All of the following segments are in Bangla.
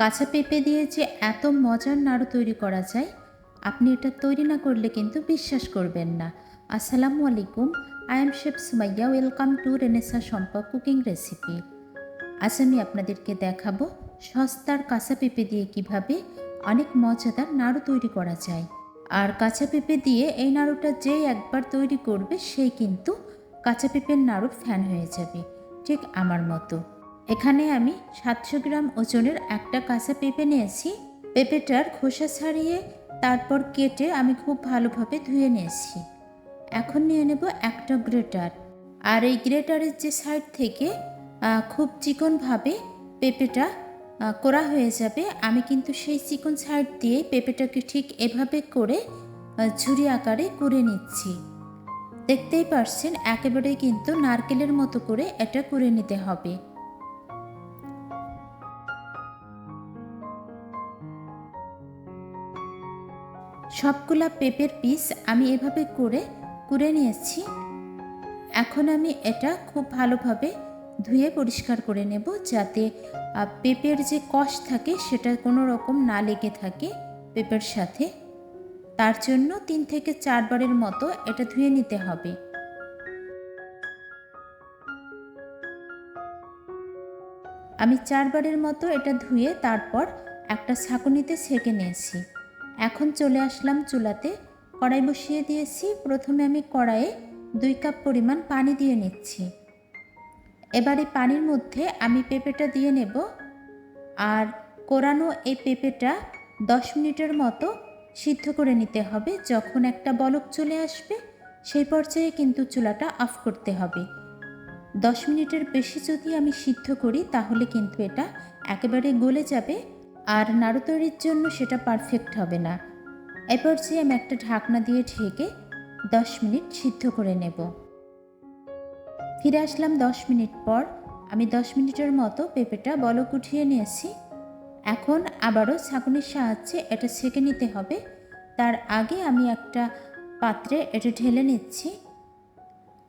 কাঁচা পেঁপে দিয়ে যে এত মজার নাড়ু তৈরি করা যায়, আপনি এটা তৈরি না করলে কিন্তু বিশ্বাস করবেন না। আসসালামু আলাইকুম I am chef Sumaiya welcome to Renaissance Sampa cooking recipe আজ আমি আপনাদেরকে দেখাবো সস্তার কাঁচা পেঁপে দিয়ে কীভাবে অনেক মজাদার নাড়ু তৈরি করা যায়। আর কাঁচা পেঁপে দিয়ে এই নাড়ুটা যেই একবার তৈরি করবে সেই কিন্তু কাঁচা পেঁপের নাড়ুর ফ্যান হয়ে যাবে, ঠিক আমার মতো। এখানে আমি সাতশো গ্রাম ওজনের একটা কাঁচা পেঁপে নিয়েছি। পেঁপেটার খোসা ছাড়িয়ে তারপর কেটে আমি খুব ভালোভাবে ধুয়ে নিয়েছি। এখন নিয়ে নেব একটা গ্রেটার। আর এই গ্রেটারের যে সাইড থেকে খুব চিকনভাবে পেঁপেটা করা হয়ে যাবে, আমি কিন্তু সেই চিকন সাইড দিয়ে পেঁপেটাকে ঠিক এভাবে করে ঝুরি আকারে করে নিচ্ছি। দেখতেই পারছেন একেবারে কিন্তু নারকেলের মতো করে এটা করে নিতে হবে। সবগুলা পেঁপের পিস আমি এভাবে করে, কুড়ে নিয়েছি। এখন আমি এটা খুব ভালোভাবে ধুয়ে পরিষ্কার করে নেব যাতে পেঁপের যে কষ থাকে সেটা কোনো রকম না লেগে থাকে পেঁপের সাথে। তার জন্য তিন থেকে চারবারের মতো এটা ধুয়ে নিতে হবে। আমি চারবারের মতো এটা ধুয়ে তারপর একটা ছাঁকুনিতে ছেঁকে নিয়েছি। এখন চলে আসলাম চুলাতে। কড়াই বসিয়ে দিয়েছি। প্রথমে আমি কড়াইয়ে দুই কাপ পরিমাণ পানি দিয়ে নিচ্ছি। এবারে পানির মধ্যে আমি পেঁপেটা দিয়ে নেব। আর কোরানো এই পেঁপেটা দশ মিনিটের মতো সিদ্ধ করে নিতে হবে। যখন একটা বলক চলে আসবে, সেই পর্যায়ে কিন্তু চুলাটা অফ করতে হবে। দশ মিনিটের বেশি যদি আমি সিদ্ধ করি, তাহলে কিন্তু এটা একেবারে গলে যাবে। আর নাড়ু তৈরির জন্য সেটা পারফেক্ট হবে না। এ পর্যায়ে আমি একটা ঢাকনা দিয়ে ঢেকে দশ মিনিট সিদ্ধ করে নেব। ফিরে আসলাম দশ মিনিট পর। আমি দশ মিনিটের মতো পেঁপেটা বলক উঠিয়ে নিয়েছি। এখন আবারও ছাঁকুনির সাহায্যে এটা ছেঁকে নিতে হবে। তার আগে আমি একটা পাত্রে এটা ঢেলে নিচ্ছি।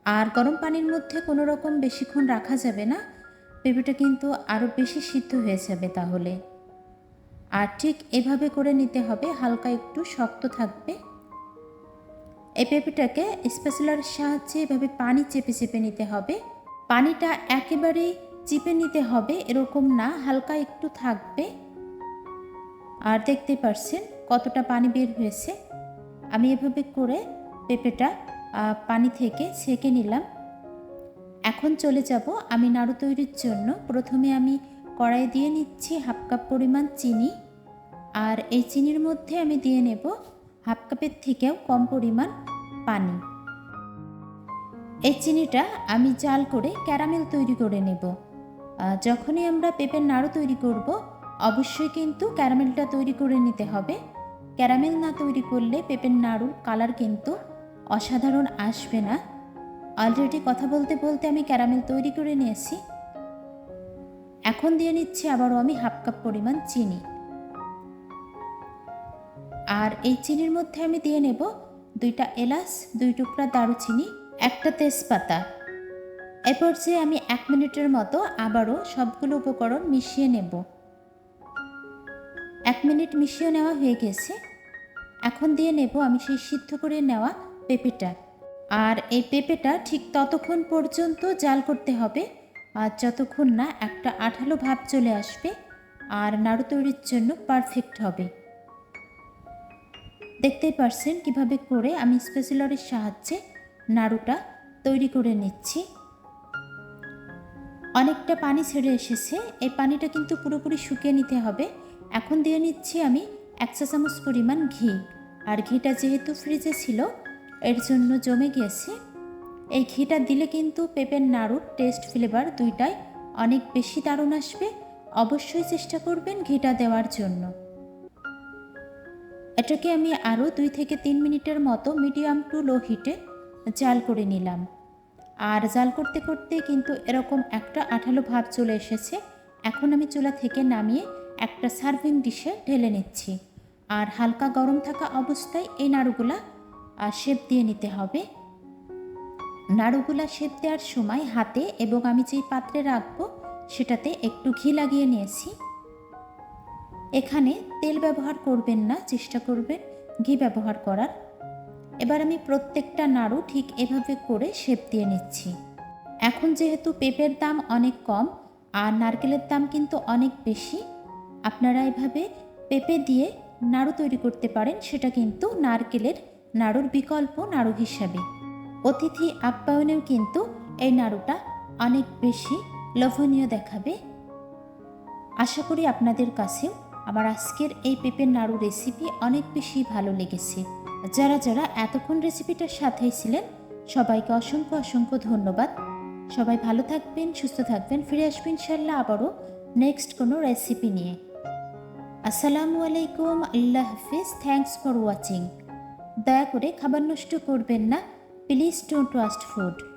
আর গরম পানির মধ্যে কোনো রকম বেশিক্ষণ রাখা যাবে না। পেঁপেটা কিন্তু আরও বেশি সিদ্ধ হয়ে যাবে তাহলে। আর ঠিক এভাবে করে নিতে হবে, হালকা একটু শক্ত থাকবে। এই পেঁপেটাকে স্পেশালার সাহায্যে এভাবে পানি চেপে চেপে নিতে হবে। পানিটা একেবারে চিপে নিতে হবে, এরকম না, হালকা একটু থাকবে। আর দেখতে পারছেন কতটা পানি বের হয়েছে। আমি এভাবে করে পেঁপেটা পানি থেকে ছেঁকে নিলাম। এখন চলে যাব আমি নাড়ু তৈরির জন্য। প্রথমে আমি কড়াই দিয়ে নিচ্ছি হাফ কাপ পরিমাণ চিনি। আর এই চিনির মধ্যে আমি দিয়ে নেব হাফ কাপের থেকেও কম পরিমাণ পানি। এই চিনিটা আমি জাল করে ক্যারামেল তৈরি করে নেব। যখনই আমরা পেঁপের নাড়ু তৈরি করব, অবশ্যই কিন্তু ক্যারামেলটা তৈরি করে নিতে হবে। ক্যারামেল না তৈরি করলে পেঁপের নাড়ুর কালার কিন্তু অসাধারণ আসবে না। অলরেডি কথা বলতে বলতে আমি ক্যারামেল তৈরি করে নিয়েছি। এখন দিয়ে নিচ্ছি আবারও আমি হাফ কাপ পরিমাণ চিনি। আর এই চিনির মধ্যে আমি দিয়ে নেব দুইটা এলাচ, দুই টুকরা দারুচিনি, একটা তেজপাতা। এরপর যে আমি এক মিনিটের মতো আবারও সবগুলো উপকরণ মিশিয়ে নেব। এক মিনিট মিশিয়ে নেওয়া হয়ে গেছে। এখন দিয়ে নেব আমি সেই সিদ্ধ করে নেওয়া পেঁপেটা। আর এই পেঁপেটা ঠিক ততক্ষণ পর্যন্ত জাল করতে হবে। আর যতক্ষণ না একটা আঠালো ভাব চলে আসবে, আর নাড়ু তৈরির জন্য পারফেক্ট হবে। দেখতেই পারছেন কীভাবে করে আমি স্পেসিলরের সাহায্যে নাড়ুটা তৈরি করে নিচ্ছি। অনেকটা পানি ছেড়ে এসেছে, এই পানিটা কিন্তু পুরোপুরি শুকিয়ে নিতে হবে। এখন দিয়ে নিচ্ছি আমি এক চা চামচ পরিমাণ ঘি। আর ঘিটা যেহেতু ফ্রিজে ছিল, এর জন্য জমে গিয়েছে এই ঘিটা দিলে কিন্তু পেঁপের নাড়ুর টেস্ট ফ্লেভার দুইটাই অনেক বেশি দারুণ আসবে। অবশ্যই চেষ্টা করবেন ঘিটা দেওয়ার জন্য। এটাকে আমি আরও দুই থেকে তিন মিনিটের মতো মিডিয়াম টু লো হিটে জাল করে নিলাম। আর জাল করতে করতে কিন্তু এরকম একটা আঠালো ভাব চলে এসেছে। এখন আমি চুলা থেকে নামিয়ে একটা সার্ভিং ডিশে ঢেলে নিচ্ছি। আর হালকা গরম থাকা অবস্থায় এই নাড়ুগুলা শেপ দিয়ে নিতে হবে। নাড়ুগুলা শেপ দেওয়ার সময় হাতে এবং আমি যেই পাত্রে রাখব, সেটাতে একটু ঘি লাগিয়ে নিয়েছি। এখানে তেল ব্যবহার করবেন না, চেষ্টা করবেন ঘি ব্যবহার করার। এবার আমি প্রত্যেকটা নাড়ু ঠিক এভাবে করে শেপ দিয়ে নিচ্ছি। এখন যেহেতু পেঁপের দাম অনেক কম, আর নারকেলের দাম কিন্তু অনেক বেশি, আপনারা এভাবে পেঁপে দিয়ে নাড়ু তৈরি করতে পারেন, সেটা কিন্তু নারকেলের নাড়ুর বিকল্প নাড়ু হিসাবে। অতিথি আপ্যায়নেও কিন্তু এই নাড়ুটা অনেক বেশি লোভনীয় দেখাবে। আশা করি আপনাদের কাছেও আমার আজকের এই পেঁপের নাড়ু রেসিপি অনেক বেশি ভালো লেগেছে। যারা যারা এতক্ষণ রেসিপিটার সাথেই ছিলেন, সবাইকে অসংখ্য অসংখ্য ধন্যবাদ। সবাই ভালো থাকবেন, সুস্থ থাকবেন, ফিরে আসবেন ইনশাল্লাহ আবারও নেক্সট কোনো রেসিপি নিয়ে। আসসালামু আলাইকুম, আল্লাহ হাফিজ থ্যাংকস ফর ওয়াচিং দয়া করে খাবার নষ্ট করবেন না। Please don't trust food.